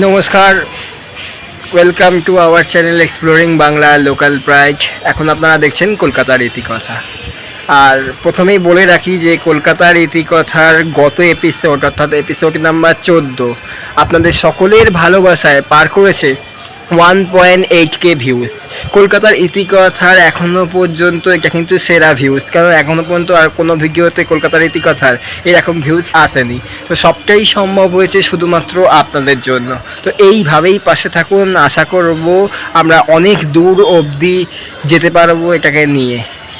নমস্কার। Welcome to our channel exploring Bangla local pride এখন আপনারা দেখছেন কলকাতার ইতিকথা। আর প্রথমেই বলে রাখি যে কলকাতার ইতিকথার গত এপিসোড অর্থাৎ এপিসোড নাম্বার চোদ্দ, আপনাদের সকলের ভালোবাসায় পার করেছে one point eight K views কলকাতার ইতিকথার এখনও পর্যন্ত এটা কিন্তু সেরা ভিউজ কারণ এখনও পর্যন্ত আর কোনো ভিডিওতে কলকাতার ইতিকথার এরকম ভিউজ আসেনি। তো সবটাই সম্ভব হয়েছে শুধুমাত্র আপনাদের জন্য। তো এইভাবেই পাশে থাকুন, আশা করব আমরা অনেক দূর অবধি যেতে পারব এটাকে নিয়ে।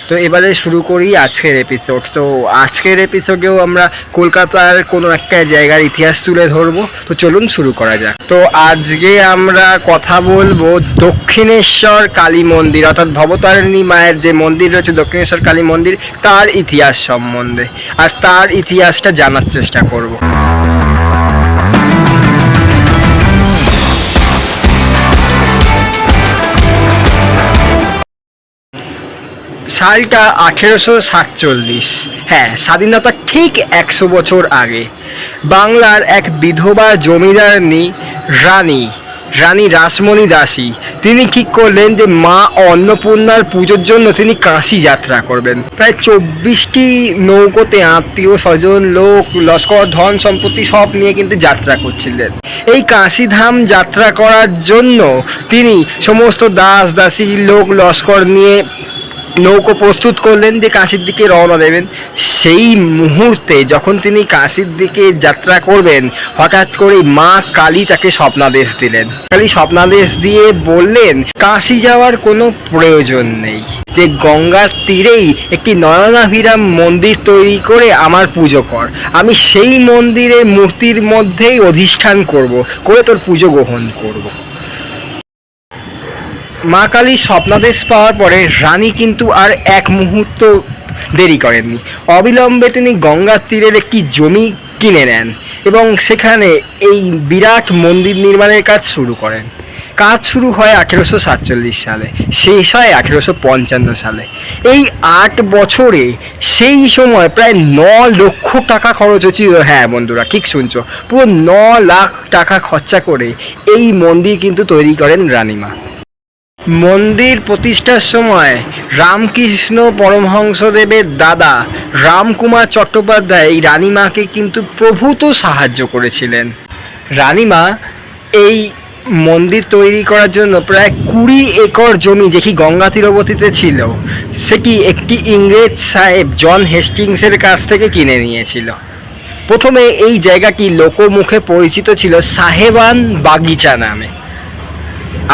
তো এবারে শুরু করি আজকের এপিসোড তো আজকের এপিসোডেও আমরা কলকাতার কোনো একটা জায়গার ইতিহাস তুলে ধরবো। তো চলুন শুরু করা যাক। তো আজকে আমরা কথা বলব দক্ষিণেশ্বর কালী মন্দির, অর্থাৎ ভবতারিণী মায়ের যে মন্দির রয়েছে, দক্ষিণেশ্বর কালী মন্দির, তার ইতিহাস সম্বন্ধে। আর তার ইতিহাসটা জানার চেষ্টা করব। সালটা আঠেরোশো সাতচল্লিশ। হ্যাঁ স্বাধীনতা ঠিক একশো বছর আগে। বাংলার এক বিধবা জমিদারনি রানী রানী রাসমণি দাসী। তিনি ঠিক করলেন যে মা অন্নপূর্ণার পুজোর জন্য তিনি কাশি যাত্রা করবেন। প্রায় চব্বিশটি নৌকোতে আত্মীয় স্বজন, লোক, লস্কর, ধন সম্পত্তি সব নিয়ে কিন্তু যাত্রা করছিলেন। এই কাশিধাম যাত্রা করার জন্য তিনি সমস্ত দাস দাসী, লোক, লস্কর নিয়ে নৌকো প্রস্তুত করলেন যে কাশির দিকে রওনা দেবেন। সেই মুহূর্তে যখন তিনি কাশির দিকে যাত্রা করবেন, হঠাৎ করে মা কালী তাকে স্বপ্নাদেশ দিলেন। কালী স্বপ্নাদেশ দিয়ে বললেন, কাশি যাওয়ার কোনো প্রয়োজন নেই। যে গঙ্গার তীরেই একটি নয়নাভিরাম মন্দির তৈরি করে আমার পুজো কর। আমি সেই মন্দিরের মূর্তির মধ্যেই অধিষ্ঠান করব, করে তোর পুজো গ্রহণ করব। মা কালী স্বপ্নাদেশ পাওয়ার পরে রানী কিন্তু আর এক মুহূর্ত দেরি করেননি। অবিলম্বে তিনি গঙ্গার তীরের একটি জমি কিনে নেন এবং সেখানে এই বিরাট মন্দির নির্মাণের কাজ শুরু করেন। কাজ শুরু হয় আঠেরোশো সাতচল্লিশ সালে, শেষ হয় আঠেরোশো পঞ্চান্ন সালে। এই আট বছরে সেই সময় প্রায় ন লক্ষ টাকা খরচ হচ্ছিল। হ্যাঁ বন্ধুরা, ঠিক শুনছো, পুরো ন লাখ টাকা খরচা করে এই মন্দির কিন্তু তৈরি করেন রানীমা। মন্দির প্রতিষ্ঠার সময় রামকৃষ্ণ পরমহংসদেবের দাদা রামকুমার চট্টোপাধ্যায় এই রানীমাকে কিন্তু প্রভূত সাহায্য করেছিলেন। রানীমা এই মন্দির তৈরি করার জন্য প্রায় কুড়ি একর জমি যেটি গঙ্গা তীরবর্তীতে ছিল সেটি একটি ইংরেজ সাহেব জন হেস্টিংসের কাছ থেকে কিনে নিয়েছিল। প্রথমে এই জায়গাটি লোকমুখে পরিচিত ছিল সাহেবান বাগিচা নামে।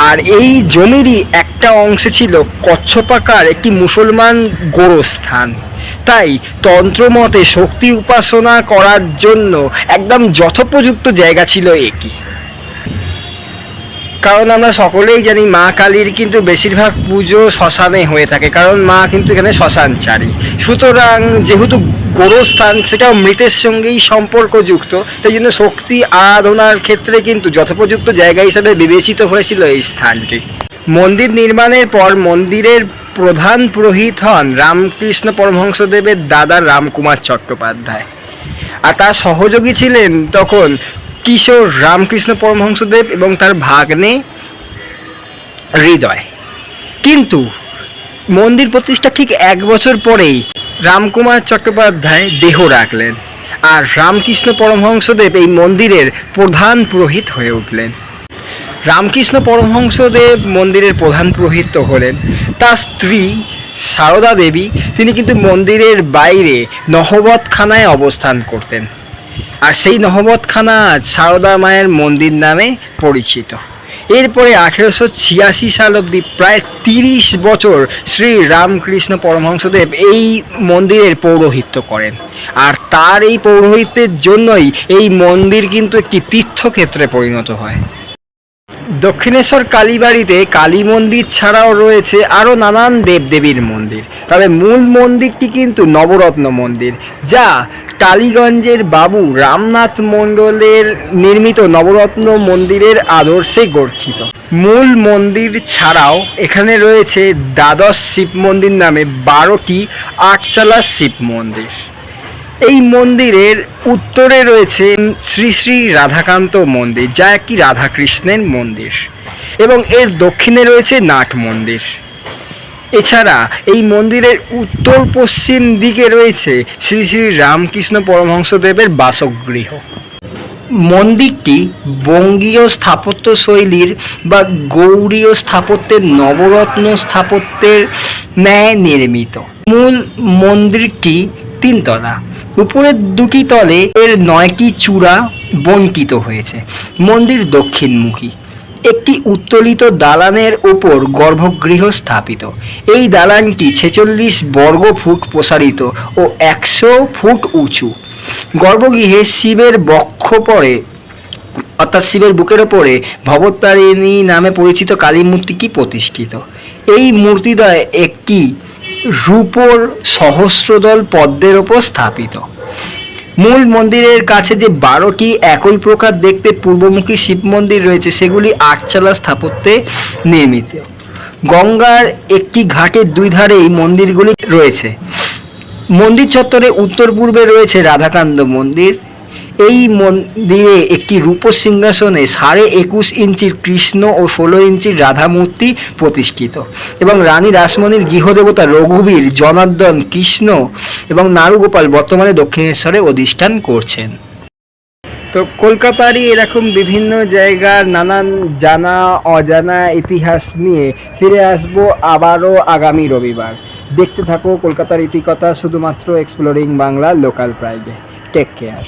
আর এই জমিরই একটা অংশে ছিল কচ্ছপাকার একটি মুসলমান গোরস্থান। তাই তন্ত্রমতে শক্তি উপাসনা করার জন্য একদম যথোপযুক্ত জায়গা ছিল এটি। কারণ আমরা সকলেই জানি মা কালীর কিন্তু বেশিরভাগ পুজো শ্মশানে হয়ে থাকে, কারণ মা কিন্তু এখানে শ্মশান শ্মশানচারী। সুতরাং যেহেতু গোরস্থান, সেটাও মৃতের সঙ্গেই সম্পর্কযুক্ত, তাই জন্য শক্তি আরাধনার ক্ষেত্রে কিন্তু যথোপযুক্ত জায়গা হিসাবে বিবেচিত হয়েছিল এই স্থানটি। মন্দির নির্মাণের পর মন্দিরের প্রধান পুরোহিত হন রামকৃষ্ণ পরমহংসদেবের দাদা রামকুমার চট্টোপাধ্যায়। আর তার সহযোগী ছিলেন তখন কিশোর রামকৃষ্ণ পরমহংসদেব এবং তার ভাগ্নে হৃদয়। কিন্তু মন্দির প্রতিষ্ঠা ঠিক এক বছর পরেই রামকুমার চট্টোপাধ্যায় দেহ রাখলেন আর রামকৃষ্ণ পরমহংসদেব এই মন্দিরের প্রধান পুরোহিত হয়ে উঠলেন। রামকৃষ্ণ পরমহংসদেব মন্দিরের প্রধান পুরোহিত হলেন। তার স্ত্রী সারদা দেবী, তিনি কিন্তু মন্দিরের বাইরে নহবতখানায় অবস্থান করতেন। আর সেই নহবতখানা সারদা মায়ের মন্দির নামে পরিচিত। এরপরে আঠেরোশো ছিয়াশি সাল অবধি প্রায় তিরিশ বছর শ্রী রামকৃষ্ণ পরমহংসদেব এই মন্দিরের পৌরোহিত্য করেন। আর তার এই পৌরোহিত্যের জন্যই এই মন্দির কিন্তু একটি তীর্থক্ষেত্রে পরিণত হয়। দক্ষিণেশ্বর কালীবাড়িতে কালী মন্দির ছাড়াও রয়েছে আরও নানান দেবদেবীর মন্দির। তবে মূল মন্দিরটি কিন্তু নবরত্ন মন্দির, যা টালিগঞ্জের বাবু রামনাথ মণ্ডলের নির্মিত নবরত্ন মন্দিরের আদর্শে গঠিত। মূল মন্দির ছাড়াও এখানে রয়েছে দ্বাদশ শিব মন্দির নামে বারোটি আটচালা শিব মন্দির। এই মন্দিরের উত্তরে রয়েছে শ্রী শ্রী রাধাকান্ত মন্দির যা একটি রাধাকৃষ্ণের মন্দির এবং এর দক্ষিণে রয়েছে নাট মন্দির। এছাড়া এই মন্দিরের উত্তর পশ্চিম দিকে রয়েছে শ্রী শ্রী রামকৃষ্ণ পরমহংসদেবের বাসগৃহ। মন্দিরটি বঙ্গীয় স্থাপত্য শৈলীর বা গৌড়ীয় স্থাপত্যের নবরত্ন স্থাপত্যের ন্যায় নির্মিত। মূল মন্দিরটি তিনতলা। উপরের দুটি তলে এর নয়টি চূড়া বঙ্কিত হয়েছে। মন্দির দক্ষিণমুখী। একটি উত্তোলিত দালানের ওপর গর্ভগৃহ স্থাপিত। এই দালানটি ছেচল্লিশ বর্গ ফুট প্রসারিত ও একশো ফুট উঁচু। গর্ভগৃহে শিবের বক্ষ পরে অর্থাৎ শিবের বুকের ওপরে ভবতারিণী নামে পরিচিত কালী মূর্তিটি প্রতিষ্ঠিত? এই মূর্তিদ্বয় একটি রূপোর সহস্রদল পদ্মের ওপর স্থাপিত। মূল মন্দিরের কাছে যে বারোটি একই প্রকার দেখতে পূর্বমুখী শিব মন্দির রয়েছে, সেগুলি আটচালা স্থাপত্যে নির্মিত। গঙ্গার একটি ঘাটের দুই ধারে এই মন্দিরগুলি রয়েছে। মন্দির চত্বরে উত্তর পূর্বে রয়েছে রাধাকান্ত মন্দির। এই মন্দিরে একটি রূপ সিংহাসনে সাড়ে একুশ ইঞ্চির কৃষ্ণ ও ষোলো ইঞ্চির রাধা মূর্তি প্রতিষ্ঠিত এবং রানী রাসমণির গৃহদেবতা রঘুবীর জনার্দন কৃষ্ণ এবং নারুগোপাল বর্তমানে দক্ষিণেশ্বরে অধিষ্ঠান করছেন। তো কলকাতারই এরকম বিভিন্ন জায়গার নানান জানা অজানা ইতিহাস নিয়ে ফিরে আসব আবারও আগামী রবিবার। দেখতে থাকো কলকাতার ইতিকথা শুধুমাত্র এক্সপ্লোরিং বাংলা লোকাল প্রাইজে টেক কেয়ার